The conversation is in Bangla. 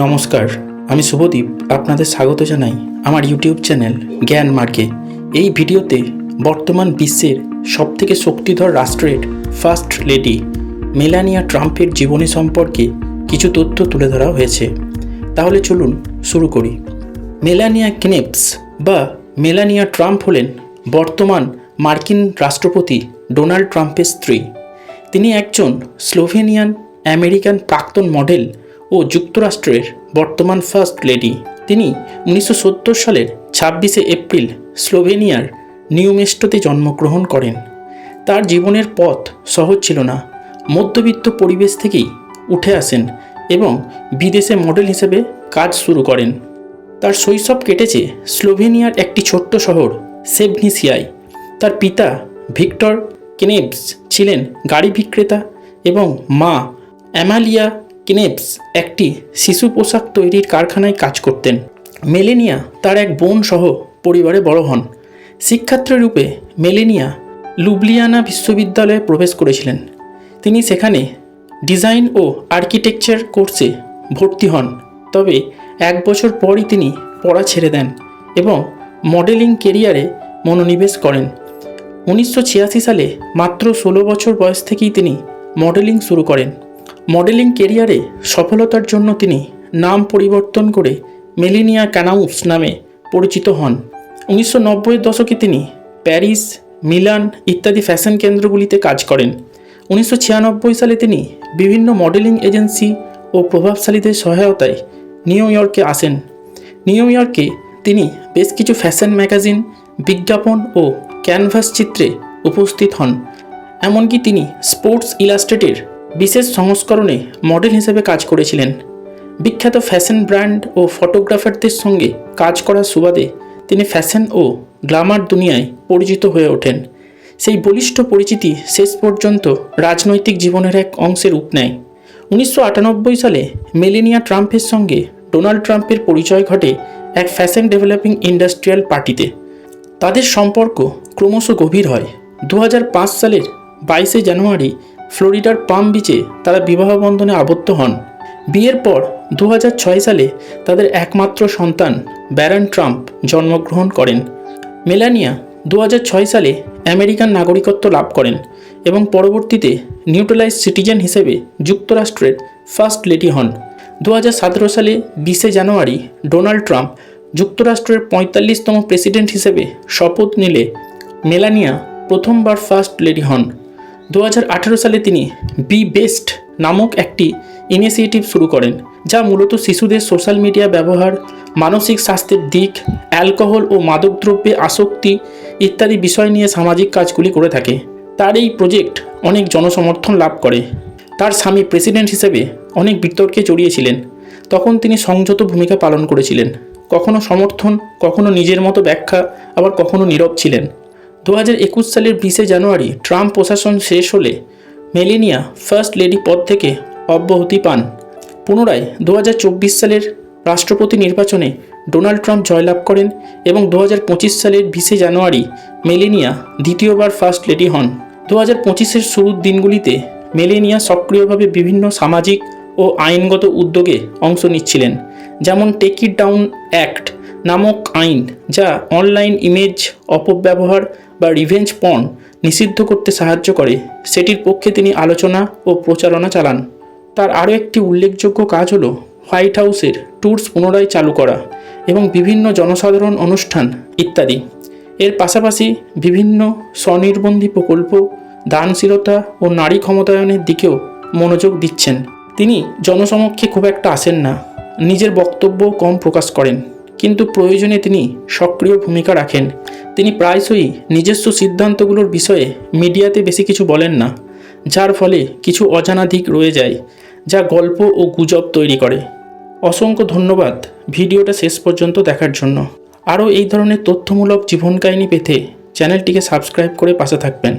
নমস্কার, আমি শুভদীপ আপনাদের স্বাগত জানাই আমার ইউটিউব চ্যানেল জ্ঞান মার্গে। এই ভিডিওতে বর্তমান বিশ্বের সবথেকে শক্তিধর রাষ্ট্রের ফার্স্ট লেডি মেলানিয়া ট্রাম্পের জীবনী সম্পর্কে কিছু তথ্য তুলে ধরা হয়েছে। তাহলে চলুন শুরু করি। মেলানিয়া কিনেপস বা মেলানিয়া ট্রাম্প হলেন বর্তমান মার্কিন রাষ্ট্রপতি ডোনাল্ড ট্রাম্পের স্ত্রী। তিনি একজন স্লোভেনিয়ান আমেরিকান প্রাক্তন মডেল ও যুক্তরাষ্ট্রের বর্তমান ফার্স্ট লেডি। তিনি উনিশশো সত্তর সালের ছাব্বিশে এপ্রিল স্লোভেনিয়ার নিউমেস্টোতে জন্মগ্রহণ করেন। তার জীবনের পথ সহজ ছিল না। মধ্যবিত্ত পরিবেশ থেকেই উঠে আসেন এবং বিদেশে মডেল হিসেবে কাজ শুরু করেন। তার শৈশব কেটেছে স্লোভেনিয়ার একটি ছোট্ট শহর, সেভনিসিয়ায়। তার পিতা ভিক্টর কেনেবস ছিলেন গাড়ি বিক্রেতা এবং মা অ্যামালিয়া কেনেবস একটি শিশু পোশাক তৈরির কারখানায় কাজ করতেন। মেলেনিয়া তার এক বোন সহ পরিবারে বড় হন। শিক্ষার্থী রূপে মেলেনিয়া লুবলিয়ানা বিশ্ববিদ্যালয়ে প্রবেশ করেছিলেন। তিনি সেখানে ডিজাইন ও আর্কিটেকচার কোর্সে ভর্তি হন। তবে এক বছর পরই তিনি পড়া ছেড়ে দেন এবং মডেলিং কেরিয়ারে মনোনিবেশ করেন। উনিশশো ছিয়াশি সালে মাত্র ষোলো বছর বয়স থেকেই তিনি মডেলিং শুরু করেন। মডেলিং কেরিয়ারে সফলতার জন্য তিনি নাম পরিবর্তন করে মেলিনিয়া ক্যানাউস নামে পরিচিত হন। উনিশশো নব্বইয়ের দশকে তিনি প্যারিস, মিলান ইত্যাদি ফ্যাশন কেন্দ্রগুলিতে কাজ করেন। উনিশশো ছিয়ানব্বই সালে তিনি বিভিন্ন মডেলিং এজেন্সি ও প্রভাবশালীদের সহায়তায় নিউ ইয়র্কে আসেন। নিউ ইয়র্কে তিনি বেশ কিছু ফ্যাশন ম্যাগাজিন, বিজ্ঞাপন ও ক্যানভাস চিত্রে উপস্থিত হন। এমনকি তিনি স্পোর্টস ইলাস্ট্রেটের বিশেষ সংস্করণে মডেল হিসেবে কাজ করেছিলেন। বিখ্যাত ফ্যাশন ব্র্যান্ড ও ফটোগ্রাফারদের সঙ্গে কাজ করার সুবাদে তিনি ফ্যাশন ও গ্ল্যামার দুনিয়ায় পরিচিত হয়ে ওঠেন। সেই বলিষ্ঠ পরিচিতি শেষ পর্যন্ত রাজনৈতিক জীবনের এক অংশে রূপ নেয়। উনিশশো আটানব্বই সালে মেলেনিয়া ট্রাম্পের সঙ্গে ডোনাল্ড ট্রাম্পের পরিচয় ঘটে এক ফ্যাশন ডেভেলপিং ইন্ডাস্ট্রিয়াল পার্টিতে। তাদের সম্পর্ক ক্রমশ গভীর হয়। দু হাজার পাঁচ সালের বাইশে জানুয়ারি ফ্লোরিডার পাম বিচে তারা বিবাহ বন্ধনে আবদ্ধ হন। বিয়ের পর দু হাজার ছয় সালে তাদের একমাত্র সন্তান ব্যারন ট্রাম্প জন্মগ্রহণ করেন। মেলানিয়া দু হাজার ছয় সালে আমেরিকান নাগরিকত্ব লাভ করেন এবং পরবর্তীতে নিউট্রালাইজ সিটিজেন হিসেবে যুক্তরাষ্ট্রের ফার্স্ট লেডি হন। দু হাজার সতেরো সালে বিশে জানুয়ারি ডোনাল্ড ট্রাম্প যুক্তরাষ্ট্রের পঁয়তাল্লিশতম প্রেসিডেন্ট হিসেবে শপথ নিলে মেলানিয়া প্রথমবার ফার্স্ট লেডি হন। দু হাজার আঠেরো সালে তিনি বি বেস্ট নামক একটি ইনিশিয়েটিভ শুরু করেন, যা মূলত শিশুদের সোশ্যাল মিডিয়া ব্যবহার, মানসিক স্বাস্থ্যের দিক অ্যালকোহল ও মাদকদ্রব্যে আসক্তি ইত্যাদি বিষয় নিয়ে সামাজিক কাজগুলি করে থাকে। তার এই প্রজেক্ট অনেক জনসমর্থন লাভ করে। তার স্বামী প্রেসিডেন্ট হিসেবে অনেক বিতর্কে জড়িয়েছিলেন। তখন তিনি সংযত ভূমিকা পালন করেছিলেন। কখনো সমর্থন, কখনো নিজের মতো ব্যাখ্যা, আবার কখনো নীরব ছিলেন। দু হাজার একুশ সালের বিশে জানুয়ারি ট্রাম্প প্রশাসন শেষ হলে মেলেনিয়া ফার্স্ট লেডি পদ থেকে অব্যাহতি পান। পুনরায় দু হাজার চব্বিশ সালের রাষ্ট্রপতি নির্বাচনে ডোনাল্ড ট্রাম্প জয়লাভ করেন এবং দু হাজার পঁচিশ সালের বিশে জানুয়ারি মেলেনিয়া দ্বিতীয়বার ফার্স্ট লেডি হন। দু হাজার পঁচিশের শুরুর দিনগুলিতে মেলেনিয়া সক্রিয়ভাবে বিভিন্ন সামাজিক ও আইনগত উদ্যোগে অংশ নিচ্ছিলেন, যেমন টেক ইট ডাউন অ্যাক্ট নামক আইন যা অনলাইন ইমেজ, অপব্যবহার বা রিভেঞ্জ পণ নিষিদ্ধ করতে সাহায্য করে, সেটির পক্ষে তিনি আলোচনা ও প্রচারণা চালান। তার আরও একটি উল্লেখযোগ্য কাজ হলো হোয়াইট হাউসের ট্যুরস পুনরায় চালু করা এবং বিভিন্ন জনসাধারণ অনুষ্ঠান ইত্যাদি। এর পাশাপাশি বিভিন্ন স্বনির্বন্ধী প্রকল্প, দানশীলতা ও নারী ক্ষমতায়নের দিকেও মনোযোগ দিচ্ছেন। তিনি জনসমক্ষে খুব একটা আসেন না, নিজের বক্তব্য কম প্রকাশ করেন। কিন্তু প্রয়োজনে তিনি সক্রিয় ভূমিকা রাখেন। তিনি প্রায়শই নিজস্ব সিদ্ধান্তগুলোর বিষয়ে মিডিয়াতে বেশি কিছু বলেন না, যার ফলে কিছু অজানা দিক রয়ে যায়, যা গল্প ও গুজব তৈরি করে। অসংখ্য ধন্যবাদ ভিডিওটা শেষ পর্যন্ত দেখার জন্য। আরও এই ধরনের তথ্যমূলক জীবন কাহিনী পেতে চ্যানেলটিকে সাবস্ক্রাইব করে পাশে থাকবেন।